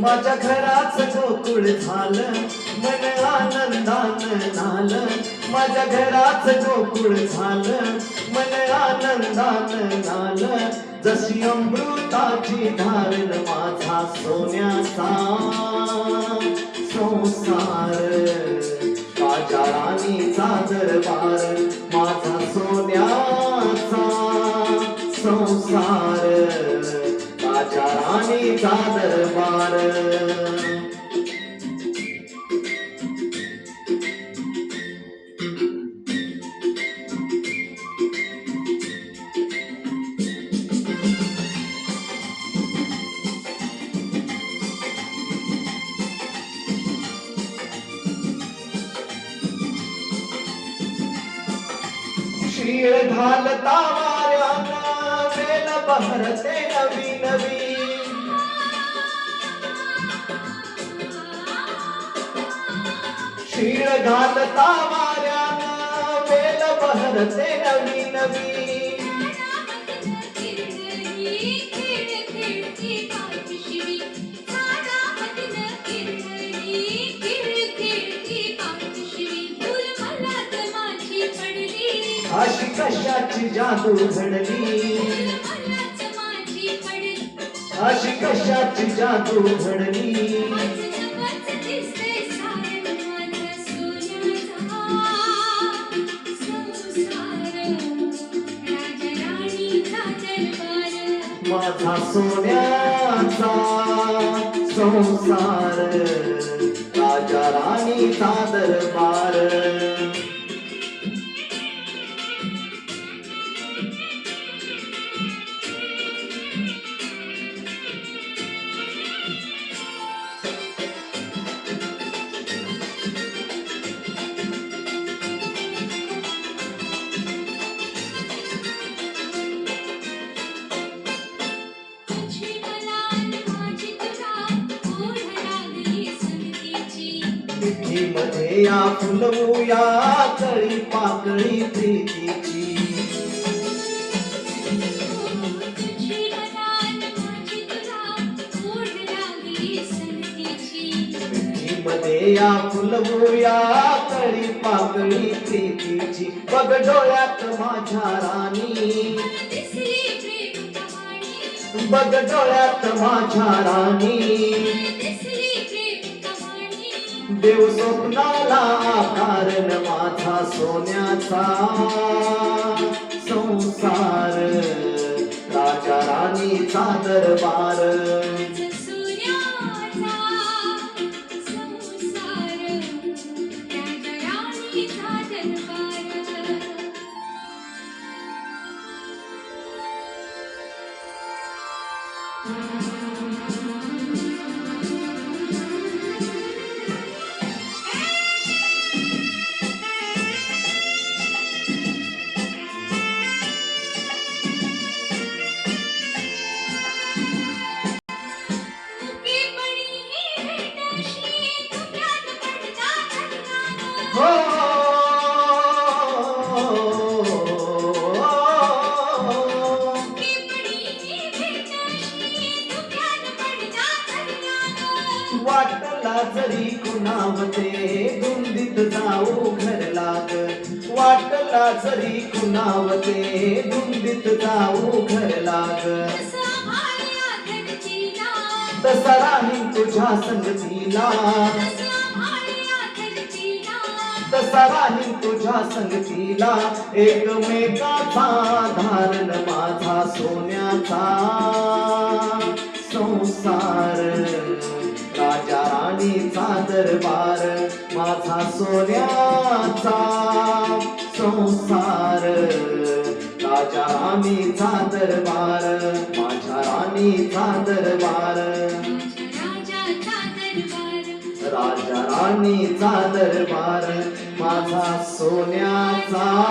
माझ्या घराच गोकुळ झालं मन आनंदानं नालं. माझ्या घराच गोकुळ झालं मन आनंदानं नालं. जशी अमृताची धारण माझा सोन्याचा संसार. राजा राणीचा दरबार राजा राणीचा दरबार शीळ घालता वाऱ्याला वेल बहरते नवी नवी शीळ घालता वाऱ्यानं वेल बहरते नवी नवी अशी कशाची जादू घडली? अशी कशाची जादू घडली? माझा सोन्याचा संसार राजा राणीचा दरबार मध्ये या फुलवूया तळी पाकळी प्रीतीची. मध्ये या फुलवूया तळी पाकळी प्रीतीची. बघ डोळ्यात माझ्या राणी. बघ डोळ्यात माझ्या राणी. देव स्वप्नाला कारण माझा सोन्याचा संसार राजा राणीचा दरबार वाटला जरी कुणावते धुंदीत जाऊ घर लाग. वाटला जरी कुणावते धुंदीत जाऊ घर लाग. तसा राहील तुझ्या संगतीला तसा राहील तुझ्या संगतीला एकमेकाचा धारण माझा सोन्याचा संसार. राणीचा दरबार माझा सोन्याचा संसार. राजा राणीचा दरबार माझ्या राणीचा दरबार राजा राणीचा दरबार माझा सोन्याचा